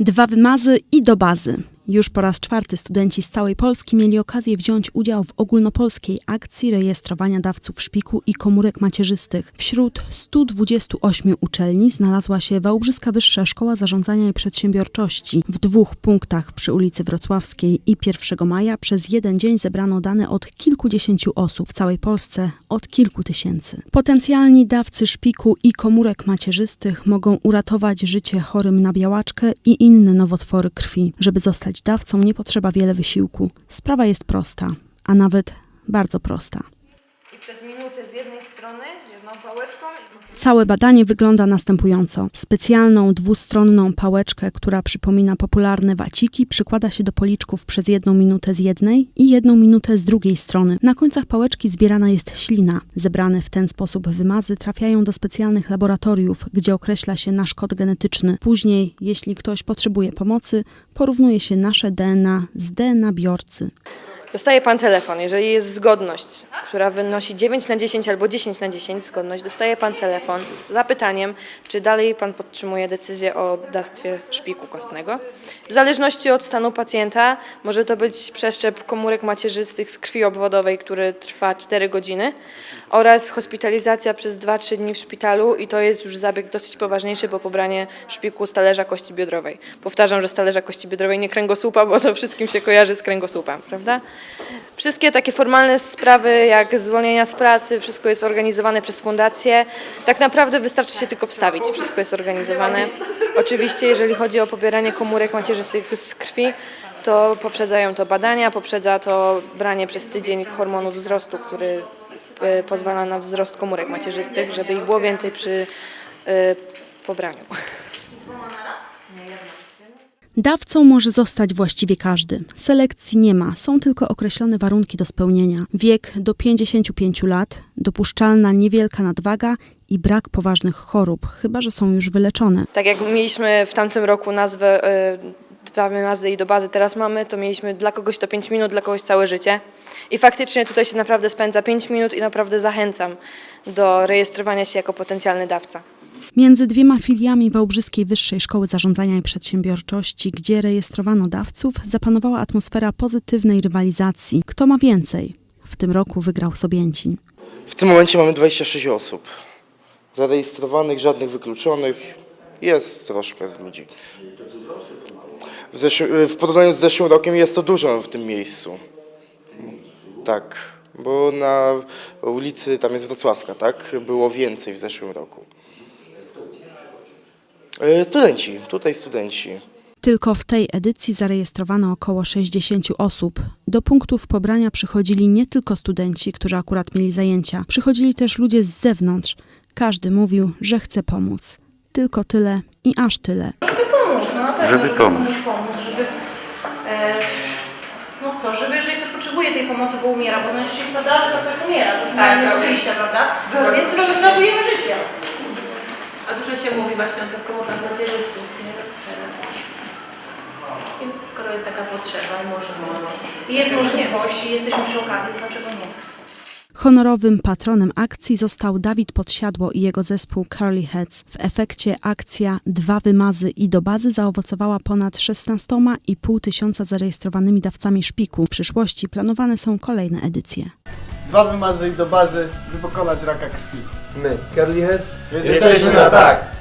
Dwa wymazy i do bazy. Już po raz czwarty studenci z całej Polski mieli okazję wziąć udział w ogólnopolskiej akcji rejestrowania dawców szpiku i komórek macierzystych. Wśród 128 uczelni znalazła się Wałbrzyska Wyższa Szkoła Zarządzania i Przedsiębiorczości. W dwóch punktach przy ulicy Wrocławskiej i 1 maja przez jeden dzień zebrano dane od kilkudziesięciu osób w całej Polsce od kilku tysięcy. Potencjalni dawcy szpiku i komórek macierzystych mogą uratować życie chorym na białaczkę i inne nowotwory krwi. Żeby zostać dawcą nie potrzeba wiele wysiłku. Sprawa jest prosta, a nawet bardzo prosta. Przez minutę z jednej strony, jedną pałeczką Całe badanie wygląda następująco. Specjalną dwustronną pałeczkę, która przypomina popularne waciki, przykłada się do policzków przez jedną minutę z jednej i jedną minutę z drugiej strony. Na końcach pałeczki zbierana jest ślina. Zebrane w ten sposób wymazy trafiają do specjalnych laboratoriów, gdzie określa się nasz kod genetyczny. Później, jeśli ktoś potrzebuje pomocy, porównuje się nasze DNA z DNA biorcy. Dostaje pan telefon, jeżeli jest zgodność, która wynosi 9 na 10 albo 10 na 10 zgodność, dostaje pan telefon z zapytaniem, czy dalej pan podtrzymuje decyzję o dawstwie szpiku kostnego. W zależności od stanu pacjenta może to być przeszczep komórek macierzystych z krwi obwodowej, który trwa 4 godziny oraz hospitalizacja przez 2-3 dni w szpitalu i to jest już zabieg dosyć poważniejszy, bo pobranie szpiku z talerza kości biodrowej. Powtarzam, że z talerza kości biodrowej, nie kręgosłupa, bo to wszystkim się kojarzy z kręgosłupem, prawda? Wszystkie takie formalne sprawy, jak zwolnienia z pracy, wszystko jest organizowane przez fundację. Tak naprawdę wystarczy się tylko wstawić, wszystko jest organizowane. Oczywiście, jeżeli chodzi o pobieranie komórek macierzystych z krwi, to poprzedzają to badania, poprzedza to branie przez tydzień hormonu wzrostu, który e, pozwala na wzrost komórek macierzystych, żeby ich było więcej przy e, pobraniu. Dawcą może zostać właściwie każdy. Selekcji nie ma, są tylko określone warunki do spełnienia. Wiek do 55 lat, dopuszczalna niewielka nadwaga i brak poważnych chorób, chyba że są już wyleczone. Tak jak mieliśmy w tamtym roku nazwę e, dwa wymazy i do bazy, teraz mamy, to mieliśmy dla kogoś to 5 minut, dla kogoś całe życie. I faktycznie tutaj się naprawdę spędza 5 minut i naprawdę zachęcam do rejestrowania się jako potencjalny dawca. Między dwiema filiami Wałbrzyskiej Wyższej Szkoły Zarządzania i Przedsiębiorczości, gdzie rejestrowano dawców, zapanowała atmosfera pozytywnej rywalizacji. Kto ma więcej? W tym roku wygrał Sobięcin. W tym momencie mamy 26 osób. Zarejestrowanych, żadnych wykluczonych. Jest troszkę ludzi. W, w porównaniu z zeszłym rokiem jest to dużo w tym miejscu. Tak, bo na ulicy, tam jest Wrocławska, tak? Było więcej w zeszłym roku. E, Studenci, tutaj studenci. Tylko w tej edycji zarejestrowano około 60 osób. Do punktów pobrania przychodzili nie tylko studenci, którzy akurat mieli zajęcia, przychodzili też ludzie z zewnątrz. Każdy mówił, że chce pomóc. Tylko tyle i aż tyle. pomóc, no na pewno, Żeby pomóc. pomóc, żeby, e, no co, żeby jeżeli ktoś potrzebuje tej pomocy, bo umiera, bo no jeśli się zdarzy, to ktoś umiera, to już Tak, nie to ma wyjścia, prawda? Więc ratujemy życie. A dużo się mówi właśnie o tych komórkach macierzystych, nie? Teraz. Więc skoro jest taka potrzeba możemy. I jest możliwość, i jesteśmy przy okazji, to dlaczego nie? Honorowym patronem akcji został Dawid Podsiadło i jego zespół Curly Heads. W efekcie akcja Dwa wymazy i do bazy zaowocowała ponad 16,5 tysiąca zarejestrowanymi dawcami szpiku. W przyszłości planowane są kolejne edycje. Dwa wymazy i do bazy, by pokonać raka krwi. My, Curly Heads, Jesteśmy na tak!